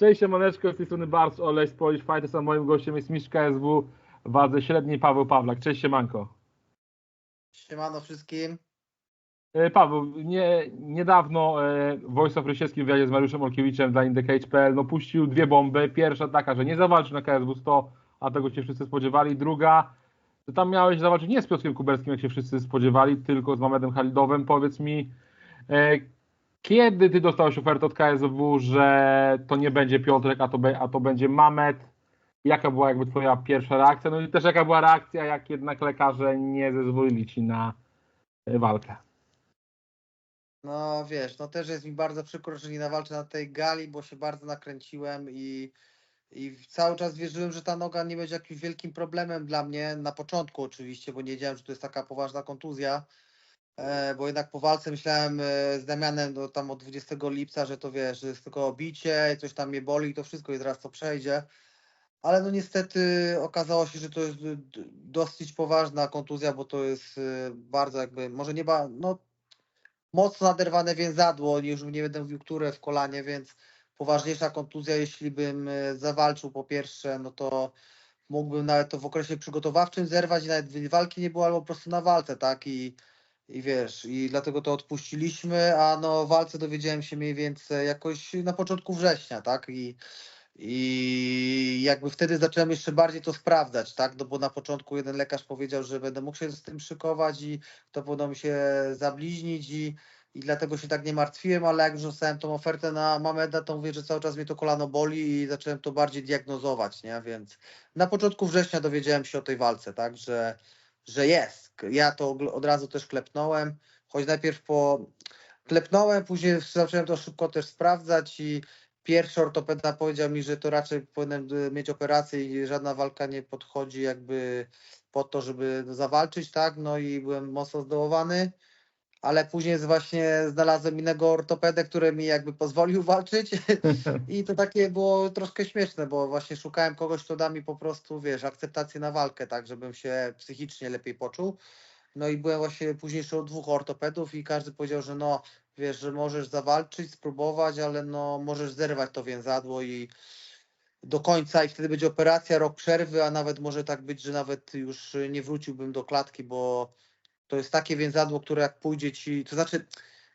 Cześć, Maneczko, z tej strony Bars Oleś Polish Fighters, a moim gościem jest mistrz KSW w wadze średniej Paweł Pawlak. Cześć, Siemanko. Siemano wszystkim. E, Paweł, nie, niedawno e, Voice of Rysieckim w wywiadzie z Mariuszem Olkiewiczem dla IndyCage.pl no, puścił dwie bomby. Pierwsza taka, że nie zawalczy na KSW 100, a tego się wszyscy spodziewali. Druga, że tam miałeś zawalczyć nie z Piotrkiem Kuberskim, jak się wszyscy spodziewali, tylko z Mamedem Halidowem. Powiedz mi, e, kiedy ty dostałeś ofertę od KSW, że to nie będzie Piotrek, a to, be, a to będzie Mamet? Jaka była jakby twoja pierwsza reakcja? No i też jaka była reakcja, jak jednak lekarze nie zezwolili ci na e, walkę? No wiesz, no też jest mi bardzo przykro, że nie nawalczę na tej gali, bo się bardzo nakręciłem i, i cały czas wierzyłem, że ta noga nie będzie jakimś wielkim problemem dla mnie. Na początku oczywiście, bo nie wiedziałem, że to jest taka poważna kontuzja. E, bo jednak po walce myślałem e, z Damianem no, tam od 20 lipca, że to wiesz, że jest tylko obicie, coś tam mnie boli, to wszystko i zaraz to przejdzie. Ale no niestety okazało się, że to jest dosyć poważna kontuzja, bo to jest e, bardzo jakby, może nie, ba, no mocno naderwane więzadło, już nie będę mówił, które w kolanie, więc poważniejsza kontuzja, jeśli bym zawalczył po pierwsze, no to mógłbym nawet to w okresie przygotowawczym zerwać i nawet walki nie było, albo po prostu na walce, tak, i i wiesz, i dlatego to odpuściliśmy, a no o walce dowiedziałem się mniej więcej jakoś na początku września, tak? I, i jakby wtedy zacząłem jeszcze bardziej to sprawdzać, tak? No bo na początku jeden lekarz powiedział, że będę mógł się z tym szykować i to powinno mi się zabliźnić i, i dlatego się tak nie martwiłem, ale jak już tą ofertę na Mameda, to mówię, że cały czas mnie to kolano boli i zacząłem to bardziej diagnozować, nie? Więc na początku września dowiedziałem się o tej walce, tak? Że, że jest. Ja to od razu też klepnąłem, choć najpierw po klepnąłem, później zacząłem to szybko też sprawdzać i pierwszy ortopeda powiedział mi, że to raczej powinienem mieć operację i żadna walka nie podchodzi jakby po to, żeby zawalczyć, tak? No i byłem mocno zdołowany ale później właśnie znalazłem innego ortopedę, który mi jakby pozwolił walczyć i to takie było troszkę śmieszne, bo właśnie szukałem kogoś, kto da mi po prostu, wiesz, akceptację na walkę, tak, żebym się psychicznie lepiej poczuł. No i byłem właśnie później u dwóch ortopedów i każdy powiedział, że no, wiesz, że możesz zawalczyć, spróbować, ale no, możesz zerwać to więzadło i do końca i wtedy będzie operacja, rok przerwy, a nawet może tak być, że nawet już nie wróciłbym do klatki, bo to jest takie więzadło, które jak pójdzie ci, to znaczy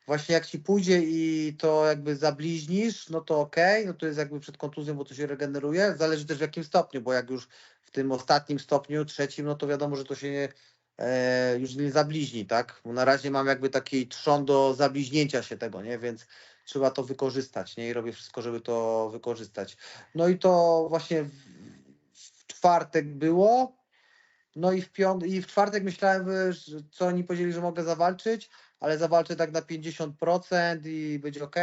właśnie jak ci pójdzie i to jakby zabliźnisz, no to ok, no to jest jakby przed kontuzją, bo to się regeneruje, zależy też w jakim stopniu, bo jak już w tym ostatnim stopniu, trzecim, no to wiadomo, że to się nie, e, już nie zabliźni, tak? Bo na razie mam jakby taki trzon do zabliźnięcia się tego, nie? Więc trzeba to wykorzystać, nie? I robię wszystko, żeby to wykorzystać. No i to właśnie w, w czwartek było, no i w, piąt- i w czwartek myślałem, że co oni powiedzieli, że mogę zawalczyć, ale zawalczę tak na 50% i będzie ok.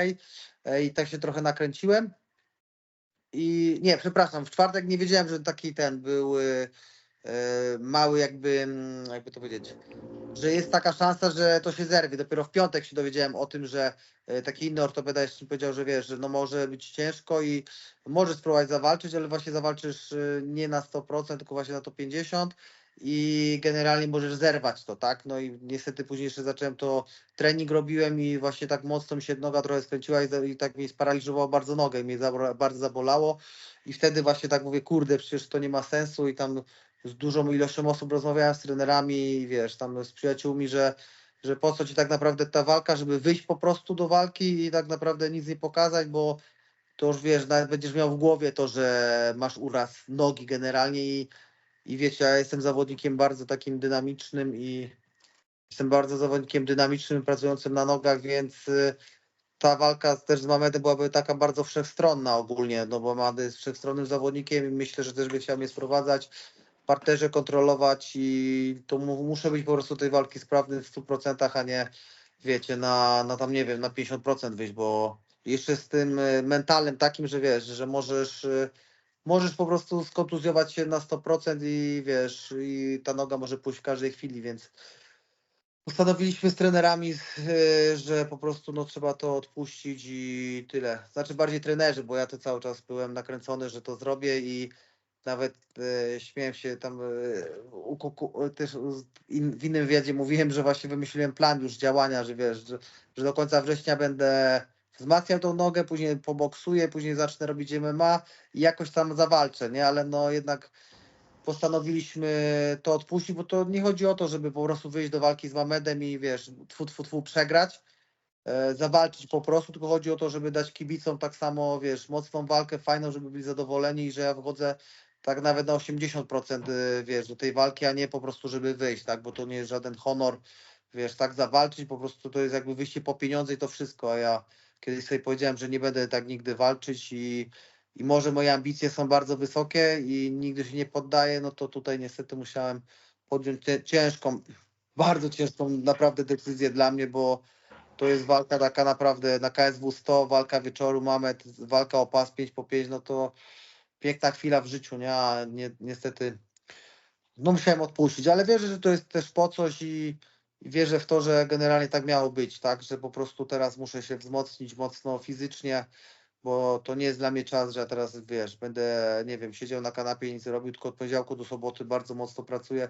E, I tak się trochę nakręciłem. I nie, przepraszam, w czwartek nie wiedziałem, że taki ten był e, mały jakby, mm, jakby to powiedzieć, że jest taka szansa, że to się zerwie. Dopiero w piątek się dowiedziałem o tym, że e, taki inny ortopeda jeszcze powiedział, że wiesz, że no może być ciężko i możesz spróbować zawalczyć, ale właśnie zawalczysz nie na 100%, tylko właśnie na to 50% i generalnie możesz zerwać to, tak? No i niestety później jeszcze zacząłem to, trening robiłem i właśnie tak mocno mi się noga trochę skręciła i, i tak mi sparaliżowało bardzo nogę i mnie za, bardzo zabolało i wtedy właśnie tak mówię, kurde, przecież to nie ma sensu i tam z dużą ilością osób rozmawiałem z trenerami i wiesz, tam z przyjaciółmi, że że po co ci tak naprawdę ta walka, żeby wyjść po prostu do walki i tak naprawdę nic nie pokazać, bo to już wiesz, nawet będziesz miał w głowie to, że masz uraz nogi generalnie i i wiecie, ja jestem zawodnikiem bardzo takim dynamicznym i jestem bardzo zawodnikiem dynamicznym, pracującym na nogach, więc y, ta walka też z Mamedem byłaby taka bardzo wszechstronna ogólnie, no bo Mamed jest wszechstronnym zawodnikiem i myślę, że też by chciał mnie sprowadzać, parterze kontrolować i to muszę być po prostu tej walki sprawny w 100%, a nie wiecie, na, na tam nie wiem, na 50% wyjść, bo jeszcze z tym y, mentalnym takim, że wiesz, że możesz y, możesz po prostu skontuzjować się na 100% i wiesz, i ta noga może pójść w każdej chwili, więc postanowiliśmy z trenerami, y, że po prostu no, trzeba to odpuścić i tyle. Znaczy bardziej trenerzy, bo ja to cały czas byłem nakręcony, że to zrobię i nawet e, śmiałem się tam e, u, też in, w innym wywiadzie mówiłem, że właśnie wymyśliłem plan już działania, że wiesz, że, że do końca września będę wzmacniam tą nogę, później poboksuję, później zacznę robić MMA i jakoś tam zawalczę, nie? Ale no jednak postanowiliśmy to odpuścić, bo to nie chodzi o to, żeby po prostu wyjść do walki z Mamedem i wiesz, tfu, tfu, tfu, przegrać, e, zawalczyć po prostu, tylko chodzi o to, żeby dać kibicom tak samo, wiesz, mocną walkę, fajną, żeby byli zadowoleni i że ja wychodzę tak nawet na 80% y, wiesz, do tej walki, a nie po prostu, żeby wyjść, tak, bo to nie jest żaden honor, wiesz, tak zawalczyć, po prostu to jest jakby wyjście po pieniądze i to wszystko, a ja kiedyś sobie powiedziałem, że nie będę tak nigdy walczyć i, i może moje ambicje są bardzo wysokie i nigdy się nie poddaję, no to tutaj niestety musiałem podjąć ciężką, bardzo ciężką naprawdę decyzję dla mnie, bo to jest walka taka naprawdę na KSW 100, walka wieczoru, mamy walka o pas 5 po 5, no to piękna chwila w życiu, nie? A nie, niestety no musiałem odpuścić, ale wierzę, że to jest też po coś i wierzę w to, że generalnie tak miało być, tak, że po prostu teraz muszę się wzmocnić mocno fizycznie, bo to nie jest dla mnie czas, że ja teraz, wiesz, będę, nie wiem, siedział na kanapie i nic robił, tylko od poniedziałku do soboty bardzo mocno pracuję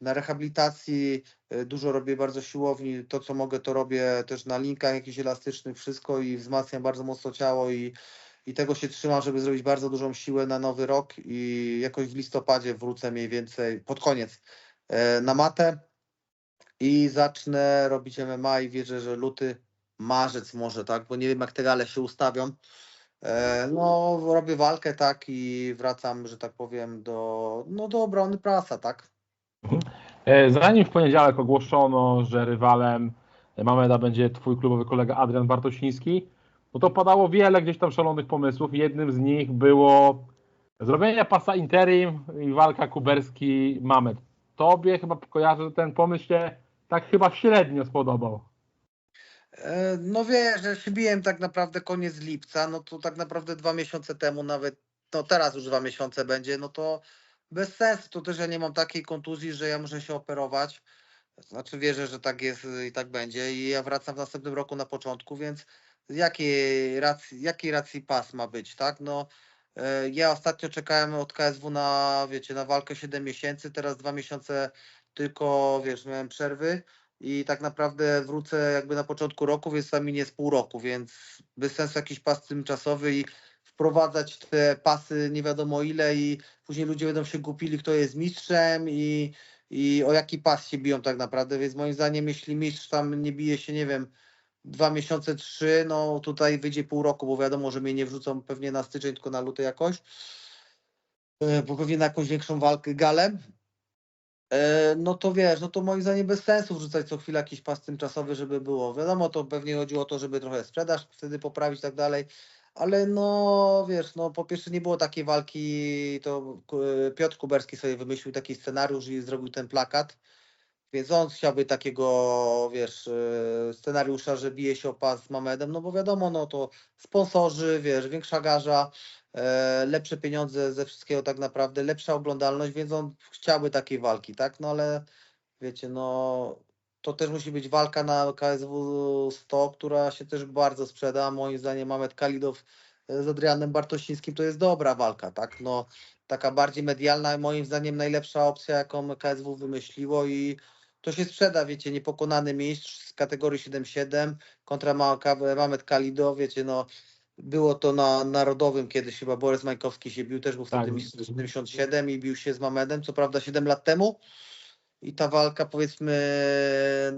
na rehabilitacji, y, dużo robię bardzo siłowni, to co mogę to robię też na linkach jakichś elastycznych, wszystko i wzmacniam bardzo mocno ciało i i tego się trzymam, żeby zrobić bardzo dużą siłę na nowy rok i jakoś w listopadzie wrócę mniej więcej pod koniec e, na matę i zacznę robić MMA i wierzę, że luty, marzec może, tak, bo nie wiem jak te gale się ustawią. E, no, robię walkę, tak, i wracam, że tak powiem, do, no, do obrony prasa, tak. E, zanim w poniedziałek ogłoszono, że rywalem Mameda będzie twój klubowy kolega Adrian Bartosiński, no to padało wiele gdzieś tam szalonych pomysłów. Jednym z nich było zrobienie pasa interim i walka kuberski-mamet. Tobie chyba kojarzę, że ten pomysł tak chyba średnio spodobał. E, no wiesz, że się biłem tak naprawdę koniec lipca, no to tak naprawdę dwa miesiące temu nawet, no teraz już dwa miesiące będzie, no to bez sensu, to też ja nie mam takiej kontuzji, że ja muszę się operować, znaczy wierzę, że tak jest i tak będzie i ja wracam w następnym roku na początku, więc jakiej racji, jakiej racji pas ma być, tak? No, e, ja ostatnio czekałem od KSW na, wiecie, na walkę 7 miesięcy, teraz dwa miesiące tylko, wiesz, miałem przerwy i tak naprawdę wrócę jakby na początku roku, więc tam minie z pół roku, więc bez sensu jakiś pas tymczasowy i wprowadzać te pasy nie wiadomo ile i później ludzie będą się głupili, kto jest mistrzem i, i o jaki pas się biją tak naprawdę, więc moim zdaniem jeśli mistrz tam nie bije się, nie wiem, dwa miesiące, trzy, no tutaj wyjdzie pół roku, bo wiadomo, że mnie nie wrzucą pewnie na styczeń, tylko na luty jakoś, e, bo pewnie na jakąś większą walkę, galę, no to wiesz, no to moim zdaniem bez sensu wrzucać co chwilę jakiś pas tymczasowy, żeby było. Wiadomo, to pewnie chodziło o to, żeby trochę sprzedaż wtedy poprawić i tak dalej, ale no wiesz, no po pierwsze nie było takiej walki, to Piotr Kuberski sobie wymyślił taki scenariusz i zrobił ten plakat, więc on chciałby takiego, wiesz, e, scenariusza, że bije się o pas z Mamedem, no bo wiadomo, no to sponsorzy, wiesz, większa garza, e, lepsze pieniądze ze wszystkiego tak naprawdę, lepsza oglądalność, więc on chciałby takiej walki, tak? No ale wiecie, no to też musi być walka na KSW 100, która się też bardzo sprzeda. Moim zdaniem Mamed Kalidow e, z Adrianem Bartosińskim to jest dobra walka, tak? No taka bardziej medialna, moim zdaniem najlepsza opcja, jaką KSW wymyśliło i to się sprzeda, wiecie, niepokonany mistrz z kategorii 7-7 kontra Mamet Kalido, wiecie, no było to na narodowym kiedyś chyba Borys Majkowski się bił, też był wtedy tak. mistrz 77 i bił się z Mamedem, co prawda 7 lat temu i ta walka powiedzmy,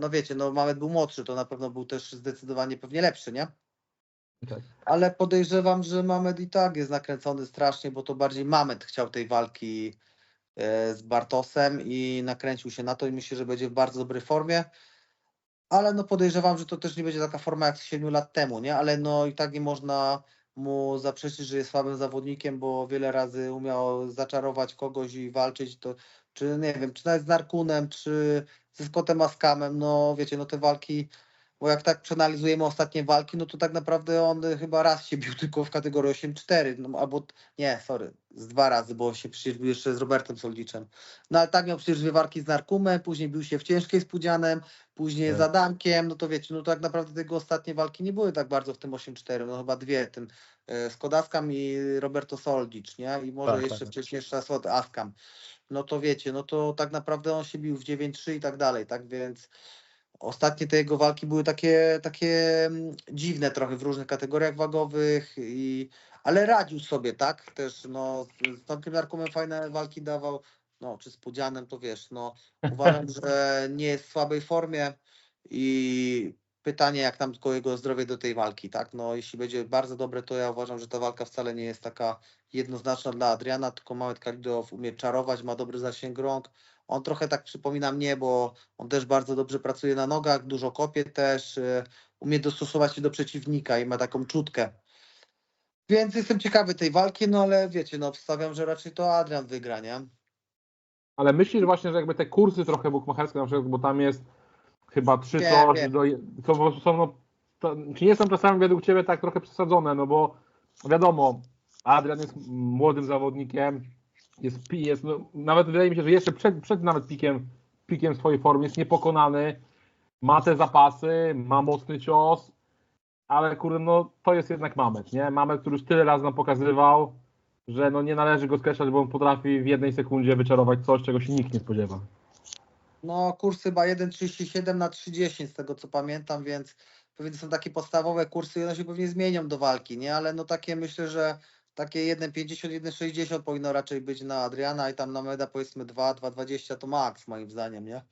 no wiecie, no Mamed był młodszy, to na pewno był też zdecydowanie pewnie lepszy, nie? Tak. Ale podejrzewam, że Mamed i tak jest nakręcony strasznie, bo to bardziej Mamed chciał tej walki z Bartosem i nakręcił się na to i myślę, że będzie w bardzo dobrej formie. Ale no podejrzewam, że to też nie będzie taka forma jak 7 lat temu, nie? Ale no i tak nie można mu zaprzeczyć, że jest słabym zawodnikiem, bo wiele razy umiał zaczarować kogoś i walczyć, to czy nie wiem, czy nawet z Narkunem, czy ze Scottem Askamem, no wiecie, no te walki bo jak tak przeanalizujemy ostatnie walki, no to tak naprawdę on chyba raz się bił tylko w kategorii 8-4, no, albo nie, sorry, z dwa razy, bo się przecież bił jeszcze z Robertem Soldiczem. No ale tak miał przecież dwie walki z Narkumem, później bił się w ciężkiej z Pudzianem, później tak. z Adamkiem, no to wiecie, no to tak naprawdę tego ostatnie walki nie były tak bardzo w tym 8-4, no chyba dwie, tym e, Skodaskam i Roberto Soldicz, nie? I może tak, jeszcze tak. wcześniej jeszcze Askam. No to wiecie, no to tak naprawdę on się bił w 9-3 i tak dalej, tak więc ostatnie te jego walki były takie, takie mm, dziwne trochę w różnych kategoriach wagowych, i, ale radził sobie, tak? Też no, z- Tomkiem Narkumem fajne walki dawał, no, czy z Pudzianem, to wiesz, no, uważam, że nie jest w słabej formie i pytanie, jak tam tylko jego zdrowie do tej walki, tak? No, jeśli będzie bardzo dobre, to ja uważam, że ta walka wcale nie jest taka jednoznaczna dla Adriana, tylko Mamet Kalidow umie czarować, ma dobry zasięg rąk. On trochę tak przypomina mnie, bo on też bardzo dobrze pracuje na nogach, dużo kopie też, y, umie dostosować się do przeciwnika i ma taką czutkę. Więc jestem ciekawy tej walki, no ale wiecie, no wstawiam, że raczej to Adrian wygra, nie? Ale myślisz właśnie, że jakby te kursy trochę bukmacherskie, na przykład, bo tam jest chyba trzy coś, co po prostu są, no, to, czy nie są czasami według Ciebie tak trochę przesadzone, no bo wiadomo, Adrian jest młodym zawodnikiem, jest, jest no, nawet wydaje mi się, że jeszcze przed, przed nawet pikiem, pikiem swojej formy jest niepokonany, ma te zapasy, ma mocny cios, ale kurde, no to jest jednak Mamet, nie? Mamet, który już tyle razy nam pokazywał, że no nie należy go skreślać, bo on potrafi w jednej sekundzie wyczarować coś, czego się nikt nie spodziewa. No kurs chyba 1,37 na 30 z tego co pamiętam, więc pewnie są takie podstawowe kursy i one się pewnie zmienią do walki, nie? Ale no takie myślę, że takie 1,50, 1,60 powinno raczej być na Adriana i tam na Meda powiedzmy 2, 2,20 to max moim zdaniem, nie?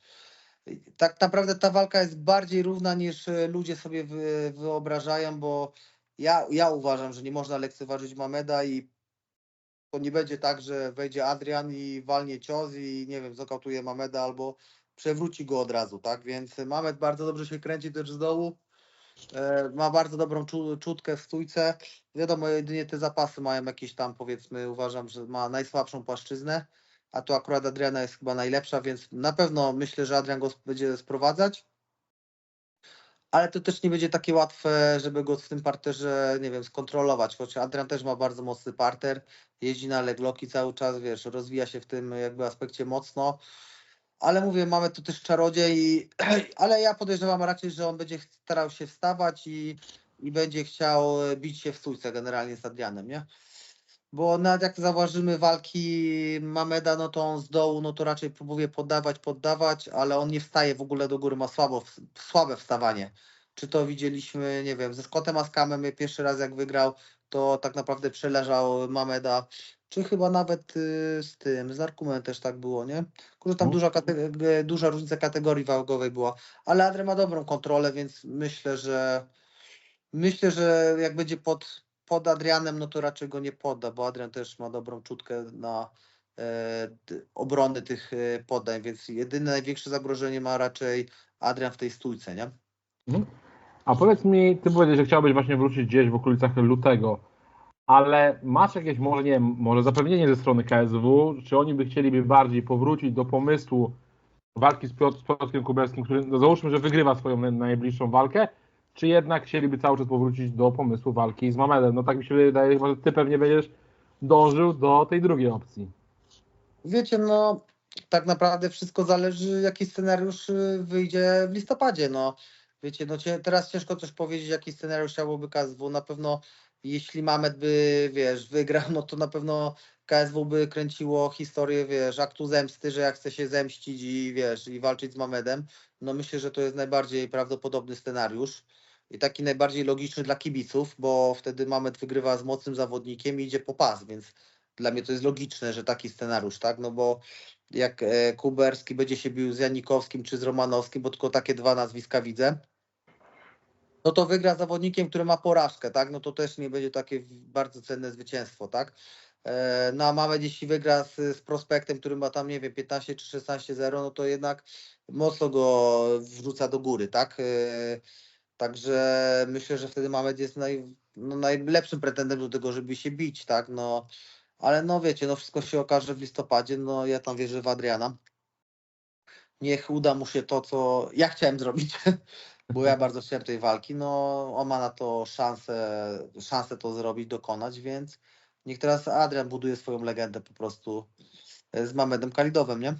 Tak naprawdę ta walka jest bardziej równa niż e, ludzie sobie wy, wyobrażają, bo ja, ja uważam, że nie można lekceważyć Mameda i to nie będzie tak, że wejdzie Adrian i walnie cios i nie wiem, zokautuje Mameda albo przewróci go od razu, tak? Więc Mamed bardzo dobrze się kręci też z dołu. E, ma bardzo dobrą czu, czutkę w stójce. Wiadomo, jedynie te zapasy mają jakieś tam, powiedzmy, uważam, że ma najsłabszą płaszczyznę, a tu akurat Adriana jest chyba najlepsza, więc na pewno myślę, że Adrian go będzie sprowadzać. Ale to też nie będzie takie łatwe, żeby go w tym parterze, nie wiem, skontrolować, choć Adrian też ma bardzo mocny parter, jeździ na legloki cały czas, wiesz, rozwija się w tym jakby aspekcie mocno. Ale mówię, mamy tu też czarodziej, ale ja podejrzewam raczej, że on będzie starał się wstawać i, i będzie chciał e, bić się w stójce generalnie z Adrianem, nie? Bo nawet jak zauważymy walki Mameda, no to on z dołu, no to raczej próbuje poddawać, poddawać, ale on nie wstaje w ogóle do góry, ma słabo, słabe wstawanie. Czy to widzieliśmy, nie wiem, ze Scottem Askamem pierwszy raz jak wygrał, to tak naprawdę przeleżał Mameda, czy chyba nawet y, z tym, z Arkumem też tak było, nie? Kurczę, tam No. duża, duża różnica kategorii wagowej była, ale Adrian ma dobrą kontrolę, więc myślę, że myślę, że jak będzie pod, pod Adrianem, no to raczej go nie podda, bo Adrian też ma dobrą czutkę na e, obrony tych e, podań, więc jedyne największe zagrożenie ma raczej Adrian w tej stójce, nie? Mhm. A powiedz mi, ty powiedziałeś, że chciałbyś właśnie wrócić gdzieś w okolicach lutego, ale masz jakieś może, nie może zapewnienie ze strony KSW, czy oni by chcieliby bardziej powrócić do pomysłu walki z, Piotr, z Piotrkiem Kuberskim, który no załóżmy, że wygrywa swoją naj- najbliższą walkę, czy jednak chcieliby cały czas powrócić do pomysłu walki z Mamedem? No tak mi się wydaje, że ty pewnie będziesz dążył do tej drugiej opcji. Wiecie, no tak naprawdę wszystko zależy, jaki scenariusz y, wyjdzie w listopadzie. No wiecie, no teraz ciężko coś powiedzieć, jaki scenariusz chciałoby KSW. Na pewno jeśli Mamet by, wiesz, wygrał, no to na pewno KSW by kręciło historię, wiesz, aktu zemsty, że jak chce się zemścić i wiesz, i walczyć z Mamedem. No myślę, że to jest najbardziej prawdopodobny scenariusz. I taki najbardziej logiczny dla kibiców, bo wtedy Mamet wygrywa z mocnym zawodnikiem i idzie po pas, więc dla mnie to jest logiczne, że taki scenariusz, tak? No bo jak e, Kuberski będzie się bił z Janikowskim czy z Romanowskim, bo tylko takie dwa nazwiska widzę, no to wygra zawodnikiem, który ma porażkę, tak? No to też nie będzie takie bardzo cenne zwycięstwo, tak? E, No a mamy jeśli wygra z, z prospektem, który ma tam, nie wiem, 15 czy 16-0, no to jednak mocno go wrzuca do góry, tak? E, Także myślę, że wtedy Mamed jest naj, no, najlepszym pretendentem do tego, żeby się bić, tak? No, ale no wiecie, no wszystko się okaże w listopadzie, no ja tam wierzę w Adriana. Niech uda mu się to, co ja chciałem zrobić, bo ja bardzo chciałem tej walki, no on ma na to szansę, szansę to zrobić, dokonać, więc niech teraz Adrian buduje swoją legendę po prostu e, z Mamedem Kalidowem, nie?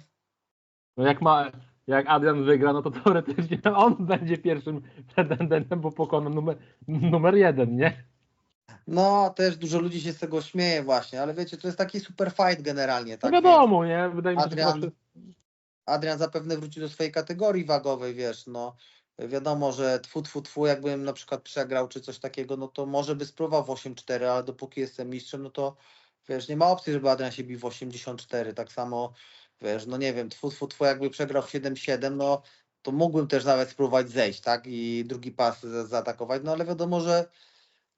No jak ma, jak Adrian wygra, no to teoretycznie on będzie pierwszym pretendentem, bo pokona numer, numer jeden, nie? No, też dużo ludzi się z tego śmieje właśnie, ale wiecie, to jest taki super fight generalnie. No Tak, wiadomo, nie? Wydaje mi się, Adrian- że Adrian zapewne wróci do swojej kategorii wagowej, wiesz, no wiadomo, że tfu, tfu, tfu, jakbym na przykład przegrał czy coś takiego, no to może by spróbował w 8-4, ale dopóki jestem mistrzem, no to wiesz, nie ma opcji, żeby Adrian się bił w 84, tak samo, wiesz, no nie wiem, tfu, tfu, tfu, jakby przegrał w 7-7, no to mógłbym też nawet spróbować zejść, tak, i drugi pas za- zaatakować, no ale wiadomo, że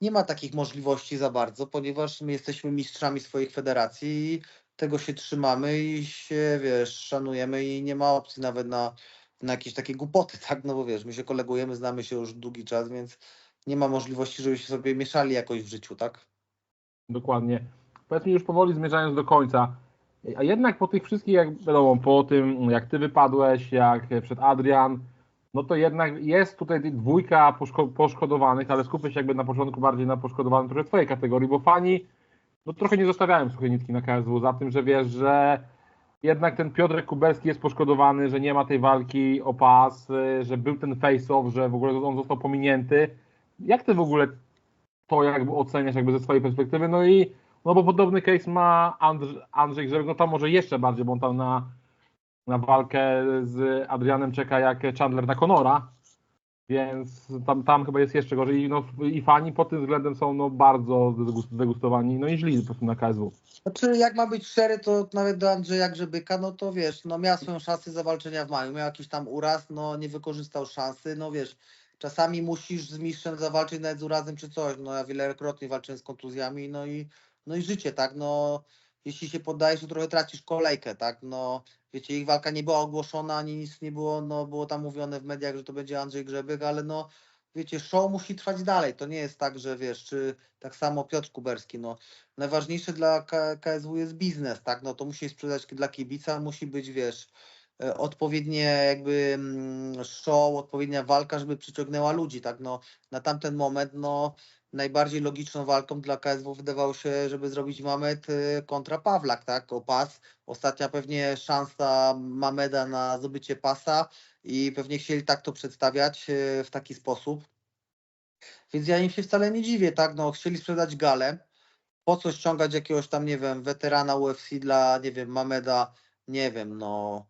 nie ma takich możliwości za bardzo, ponieważ my jesteśmy mistrzami swoich federacji i tego się trzymamy i się, wiesz, szanujemy i nie ma opcji nawet na, na jakieś takie głupoty, tak, no bo wiesz, my się kolegujemy, znamy się już długi czas, więc nie ma możliwości, żebyśmy sobie mieszali jakoś w życiu, tak? Dokładnie. Powiedzmy już powoli zmierzając do końca. A jednak po tych wszystkich, jak wiadomo, po tym jak ty wypadłeś, jak przed Adrian, no to jednak jest tutaj dwójka poszko- poszkodowanych, ale skupię się jakby na początku bardziej na poszkodowanym trochę twojej kategorii, bo fani no trochę nie zostawiają suchej nitki na KSW za tym, że wiesz, że jednak ten Piotrek Kubelski jest poszkodowany, że nie ma tej walki o pas, y, że był ten face-off, że w ogóle on został pominięty. Jak ty w ogóle to jakby oceniasz jakby ze swojej perspektywy? No i no bo podobny case ma Andrzej, Andrzej Grzebek, no tam może jeszcze bardziej, bo on tam na, na walkę z Adrianem czeka jak Chandler na Conora, więc tam, tam chyba jest jeszcze gorzej I, no, i fani pod tym względem są no, bardzo zdegust- zdegustowani, no i źli po prostu na KSW. Znaczy, jak ma być szczery, to nawet do Andrzeja Grzebyka, no to wiesz, no miał swoją szansę zawalczenia w maju, miał jakiś tam uraz, no nie wykorzystał szansy, no wiesz, czasami musisz z mistrzem zawalczyć nawet z urazem czy coś, no ja wielokrotnie walczyłem z kontuzjami, no i, no i życie, tak, no jeśli się poddajesz, to trochę tracisz kolejkę, tak, no wiecie, ich walka nie była ogłoszona, ani nic nie było, no było tam mówione w mediach, że to będzie Andrzej Grzebyk, ale no wiecie, show musi trwać dalej, to nie jest tak, że wiesz, czy tak samo Piotr Kuberski, no najważniejsze dla KSW jest biznes, tak? No to musi sprzedać dla kibica, musi być, wiesz, e, odpowiednie jakby mm, show, odpowiednia walka, żeby przyciągnęła ludzi, tak? No na tamten moment, no najbardziej logiczną walką dla KSW wydawało się, żeby zrobić Mamed e, kontra Pawlak, tak? O pas. Ostatnia pewnie szansa Mameda na zdobycie pasa i pewnie chcieli tak to przedstawiać e, w taki sposób. Więc ja im się wcale nie dziwię, tak? No chcieli sprzedać galę, po co ściągać jakiegoś tam, nie wiem, weterana UFC dla, nie wiem, Mameda, nie wiem, no.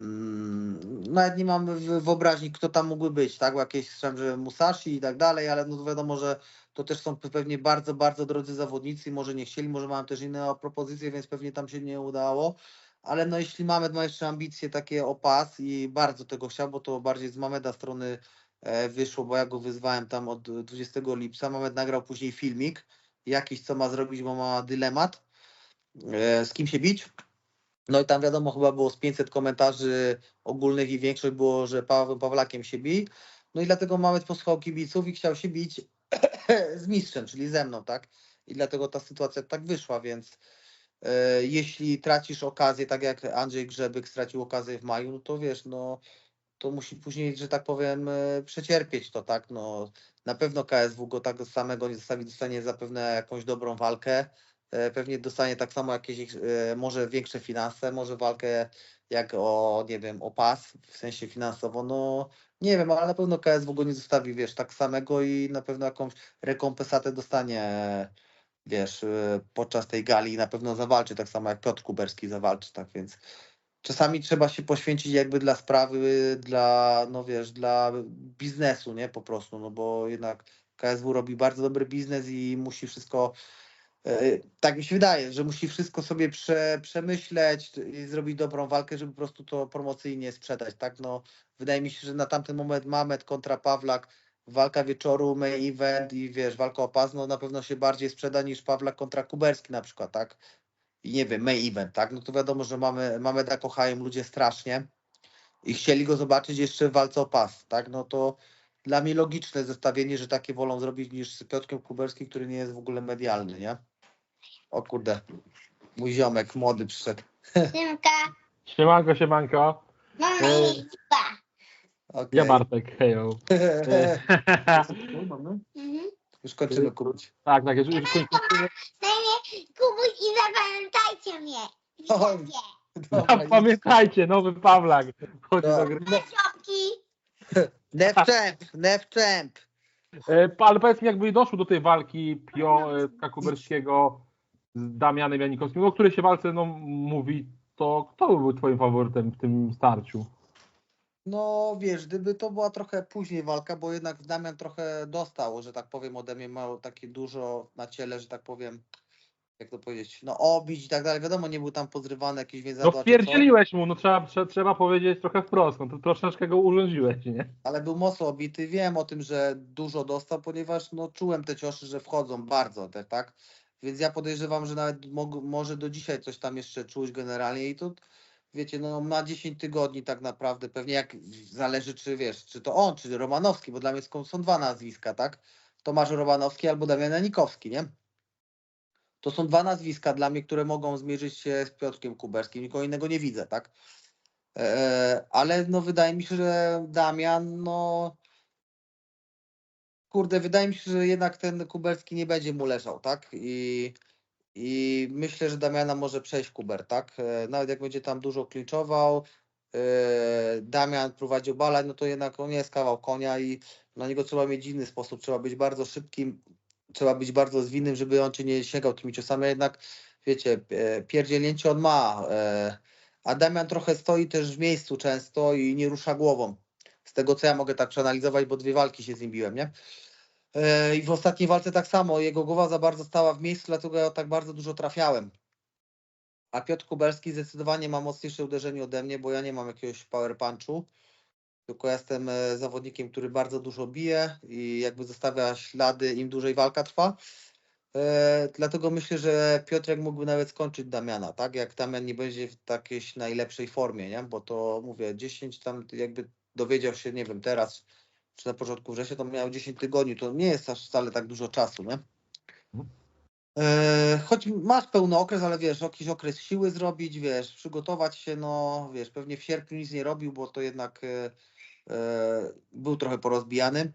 Mm, nawet nie mamy w- wyobraźni, kto tam mógłby być, tak? Bo Jakieś słyszałem, że Musashi i tak dalej, ale no wiadomo, że to też są pewnie bardzo, bardzo drodzy zawodnicy, może nie chcieli, może mają też inne propozycje, więc pewnie tam się nie udało. Ale no jeśli Mamed ma jeszcze ambicje takie o pas i bardzo tego chciał, bo to bardziej z Mameda strony e, wyszło, bo ja go wyzwałem tam od 20 lipca. Mamed nagrał później filmik, jakiś, co ma zrobić, bo ma dylemat, e, z kim się bić. No i tam wiadomo, chyba było z 500 komentarzy ogólnych i większość było, że Paweł Pawlakiem się bi. No i dlatego Mamet posłuchał kibiców i chciał się bić z mistrzem, czyli ze mną, tak? I dlatego ta sytuacja tak wyszła, więc e, jeśli tracisz okazję, tak jak Andrzej Grzebyk stracił okazję w maju, no to wiesz, no to musi później, że tak powiem, e, przecierpieć to, tak? No, na pewno KSW go tak samego nie zostawi, dostanie zapewne jakąś dobrą walkę. E, Pewnie dostanie tak samo jakieś, e, może większe finanse, może walkę jak o, nie wiem, o pas, w sensie finansowo, no nie wiem, ale na pewno KSW go nie zostawi, wiesz, tak samego i na pewno jakąś rekompensatę dostanie, wiesz, e, podczas tej gali i na pewno zawalczy, tak samo jak Piotr Kuberski zawalczy, tak więc czasami trzeba się poświęcić jakby dla sprawy, dla, no wiesz, dla biznesu, nie, po prostu, no bo jednak KSW robi bardzo dobry biznes i musi wszystko, tak mi się wydaje, że musi wszystko sobie prze, przemyśleć i zrobić dobrą walkę, żeby po prostu to promocyjnie sprzedać, tak, no wydaje mi się, że na tamten moment Mamet kontra Pawlak, walka wieczoru, main event i wiesz, walka o pas, no na pewno się bardziej sprzeda niż Pawlak kontra Kuberski na przykład, tak, i nie wiem, main event, tak? No to wiadomo, że mamy, Mameda kochają ludzie strasznie i chcieli go zobaczyć jeszcze w walce o pas, tak? No to dla mnie logiczne zestawienie, że takie wolą zrobić niż z Piotrkiem Kuberskim, który nie jest w ogóle medialny, nie? O kurde, mój ziomek młody przyszedł. Tymka, Siemanko, siemanko. mamy E, liczba. Ja Okay. Bartek, hejo. Mhm. Już kończymy kupić. tak, tak, już, już kończę. Na imię Kubuś i zapamiętajcie mnie. Oj. Widzowie. Pamiętajcie, nowy Pawlak. Chodzi do gry. Żobki. Nefcemp, Nefcemp. E, pa- Ale powiedz mi, jakby doszło do tej walki Piotra Kuberskiego z Damianem Janikowskim, o której się walce no, mówi to kto był twoim faworytem w tym starciu? No wiesz, gdyby to była trochę później walka, bo jednak Damian trochę dostał, że tak powiem, ode mnie mało takie dużo na ciele, że tak powiem, jak to powiedzieć, no obić i tak dalej. Wiadomo, nie był tam pozrywany jakiś No więzadła czy coś, wpierdzieliłeś mu, no trzeba, trzeba, trzeba powiedzieć trochę wprost, no to troszeczkę go urządziłeś, nie? ale był mocno obity. Wiem o tym, że dużo dostał, ponieważ no czułem te ciosy, że wchodzą bardzo, te, tak? Więc ja podejrzewam, że nawet może do dzisiaj coś tam jeszcze czuć generalnie i to wiecie, no ma 10 tygodni tak naprawdę, pewnie jak zależy czy wiesz, czy to on, czy Romanowski, bo dla mnie są, dwa nazwiska, tak? Tomasz Romanowski albo Damian Janikowski, nie? To są dwa nazwiska dla mnie, które mogą zmierzyć się z Piotrkiem Kuberskim, nikogo innego nie widzę, tak? E, ale no wydaje mi się, że Damian, no kurde, wydaje mi się, że jednak ten Kuberski nie będzie mu leżał, tak? I, i myślę, że Damiana może przejść Kuber, tak? E, Nawet jak będzie tam dużo klinczował, e, Damian prowadził balać, no to jednak on jest kawał konia i na niego trzeba mieć inny sposób, trzeba być bardzo szybkim, trzeba być bardzo zwinnym, żeby on cię nie sięgał tymi ciosami, jednak wiecie, e, pierdzielnięcie on ma, a Damian trochę stoi też w miejscu często i nie rusza głową. Z tego co ja mogę tak przeanalizować, bo dwie walki się z nim biłem, nie? E, I w ostatniej walce tak samo, jego głowa za bardzo stała w miejscu, dlatego ja tak bardzo dużo trafiałem. A Piotr Kubelski zdecydowanie ma mocniejsze uderzenie ode mnie, bo ja nie mam jakiegoś power punchu, tylko ja jestem e, zawodnikiem, który bardzo dużo bije i jakby zostawia ślady, im dłużej walka trwa. E, dlatego myślę, że Piotrek mógłby nawet skończyć Damiana, tak? Jak Damian nie będzie w takiej najlepszej formie, nie? Bo to mówię, 10 tam jakby dowiedział się, nie wiem, teraz czy na początku września, to miał 10 tygodni, to nie jest aż wcale tak dużo czasu, nie? E, choć masz pełny okres, ale wiesz, jakiś okres siły zrobić, wiesz, przygotować się, no wiesz, pewnie w sierpniu nic nie robił, bo to jednak e, e, był trochę porozbijany.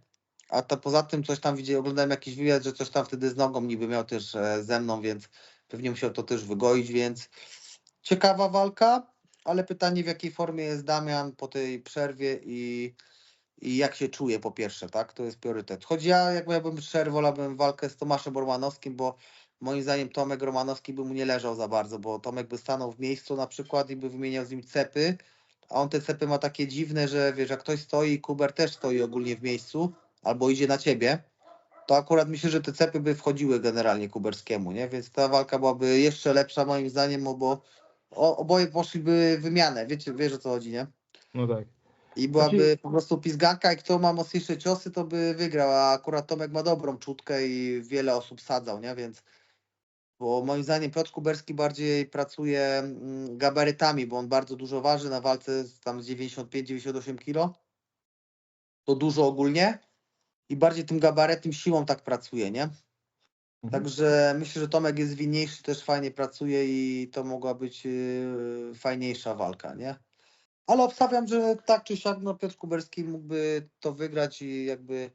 A to poza tym coś tam widziałem, oglądałem jakiś wywiad, że coś tam wtedy z nogą niby miał też ze mną, więc pewnie musiał to też wygoić, więc ciekawa walka, ale pytanie w jakiej formie jest Damian po tej przerwie i, i jak się czuje po pierwsze, tak? To jest priorytet. Choć ja, jak miałbym szczery, wolałbym walkę z Tomaszem Romanowskim, bo moim zdaniem Tomek Romanowski by mu nie leżał za bardzo, bo Tomek by stanął w miejscu na przykład i by wymieniał z nim cepy, a on te cepy ma takie dziwne, że wiesz, jak ktoś stoi, Kuber też stoi ogólnie w miejscu, albo idzie na ciebie, to akurat myślę, że te cepy by wchodziły generalnie Kuberskiemu, nie? Więc ta walka byłaby jeszcze lepsza moim zdaniem, no bo o, oboje poszliby wymianę, wiecie, wiesz o co chodzi, nie? No tak. I byłaby Znaczy- po prostu pizganka i kto ma mocniejsze ciosy, to by wygrał, a akurat Tomek ma dobrą czutkę i wiele osób sadzał, nie? Więc bo moim zdaniem Piotr Kuberski bardziej pracuje mm, gabarytami, bo on bardzo dużo waży na walce tam z 95-98 kg. To dużo ogólnie i bardziej tym gabaretem siłą tak pracuje, nie? Mhm. Także myślę, że Tomek jest winniejszy, też fajnie pracuje i to mogła być yy, fajniejsza walka, nie? Ale obstawiam, że tak czy siak no Piotr Kuberski mógłby to wygrać i jakby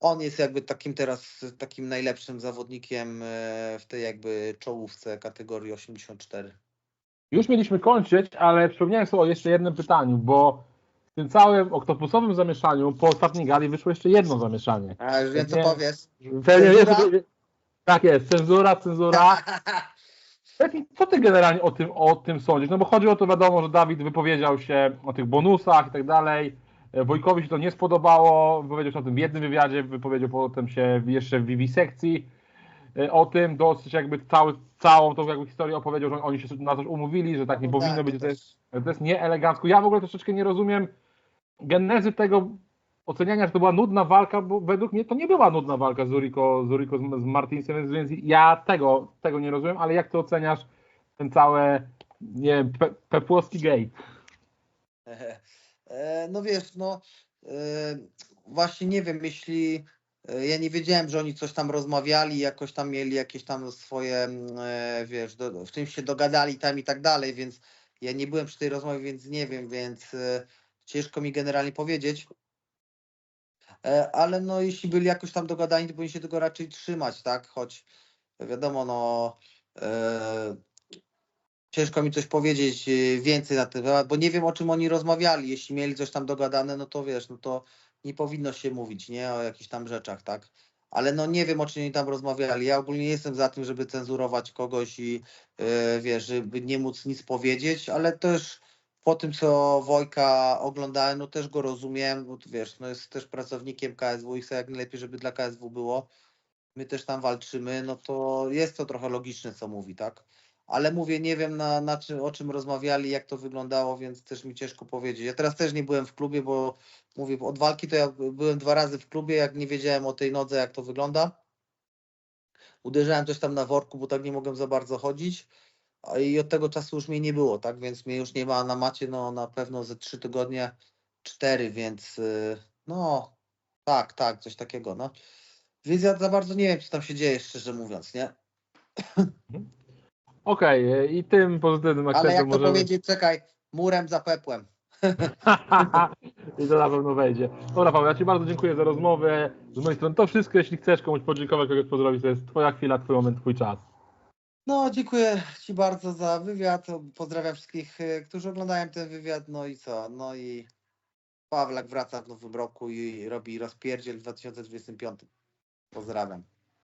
on jest jakby takim teraz takim najlepszym zawodnikiem e, w tej jakby czołówce kategorii 84. Już mieliśmy kończyć, ale przypomniałem sobie o jeszcze jednym pytaniu, bo w tym całym oktopusowym zamieszaniu po ostatniej gali wyszło jeszcze jedno zamieszanie. A już wiem co Nie. powiesz. Pewnie tak jest, cenzura, cenzura. Lepiej, Co ty generalnie o tym, o tym sądzisz? No bo chodzi o to, wiadomo, że Dawid wypowiedział się o tych bonusach i tak dalej. E, Wojkowi się to nie spodobało, wypowiedział się o tym w jednym wywiadzie, wypowiedział potem się jeszcze w wiwisekcji e, o tym, dosyć jakby cały, całą tą jakby historię opowiedział, że oni się na coś umówili, że tak nie No powinno tak, być, to jest, to jest nieelegancko. Ja w ogóle troszeczkę nie rozumiem genezy tego oceniania, że to była nudna walka, bo według mnie to nie była nudna walka Zuriko, Zuriko z, z Martinsem, więc- ja tego, tego nie rozumiem, ale jak ty oceniasz ten cały, nie wiem, pe, pepłowski gate? E, No wiesz, no e, właśnie nie wiem, jeśli e, ja nie wiedziałem, że oni coś tam rozmawiali, jakoś tam mieli jakieś tam swoje, e, wiesz, do, w czymś się dogadali tam i tak dalej, więc ja nie byłem przy tej rozmowie, więc nie wiem, więc e, ciężko mi generalnie powiedzieć. E, Ale no jeśli byli jakoś tam dogadani, to powinni się tego raczej trzymać, tak? Choć wiadomo, no e, ciężko mi coś powiedzieć e, więcej na ten temat, bo nie wiem o czym oni rozmawiali. Jeśli mieli coś tam dogadane, no to wiesz, no to nie powinno się mówić, nie? O jakichś tam rzeczach, tak? ale no nie wiem o czym oni tam rozmawiali. Ja ogólnie nie jestem za tym, żeby cenzurować kogoś i yy, wiesz, żeby nie móc nic powiedzieć, ale też po tym, co Wojka oglądałem, no też go rozumiem, bo tu wiesz, no jest też pracownikiem KSW i chce jak najlepiej, żeby dla KSW było. My też tam walczymy, no to jest to trochę logiczne, co mówi, tak? Ale mówię, nie wiem na, na czym, o czym rozmawiali, jak to wyglądało, więc też mi ciężko powiedzieć. Ja teraz też nie byłem w klubie, bo mówię, od walki to ja byłem dwa razy w klubie, jak nie wiedziałem o tej nodze, jak to wygląda. Uderzałem też tam na worku, bo tak nie mogłem za bardzo chodzić. I od tego czasu już mnie nie było, tak? Więc mnie już nie ma na macie, no na pewno ze trzy tygodnie, cztery, więc yy, no tak, tak, coś takiego, no. Więc ja za bardzo nie wiem, co tam się dzieje, szczerze mówiąc, nie? Okej, e, i tym pozytywnym Ale akcentem jak to możemy... powiedzieć, czekaj, murem za pepłem. I to na pewno wejdzie. Dobra, Paweł, ja Ci bardzo dziękuję za rozmowę. Z mojej strony to wszystko. Jeśli chcesz komuś podziękować, kogoś pozdrowić, to jest Twoja chwila, Twój moment, Twój czas. No, dziękuję Ci bardzo za wywiad. Pozdrawiam wszystkich, y, którzy oglądają ten wywiad. No i co? No i Pawlak wraca w nowym roku i robi rozpierdziel w 2025. Pozdrawiam.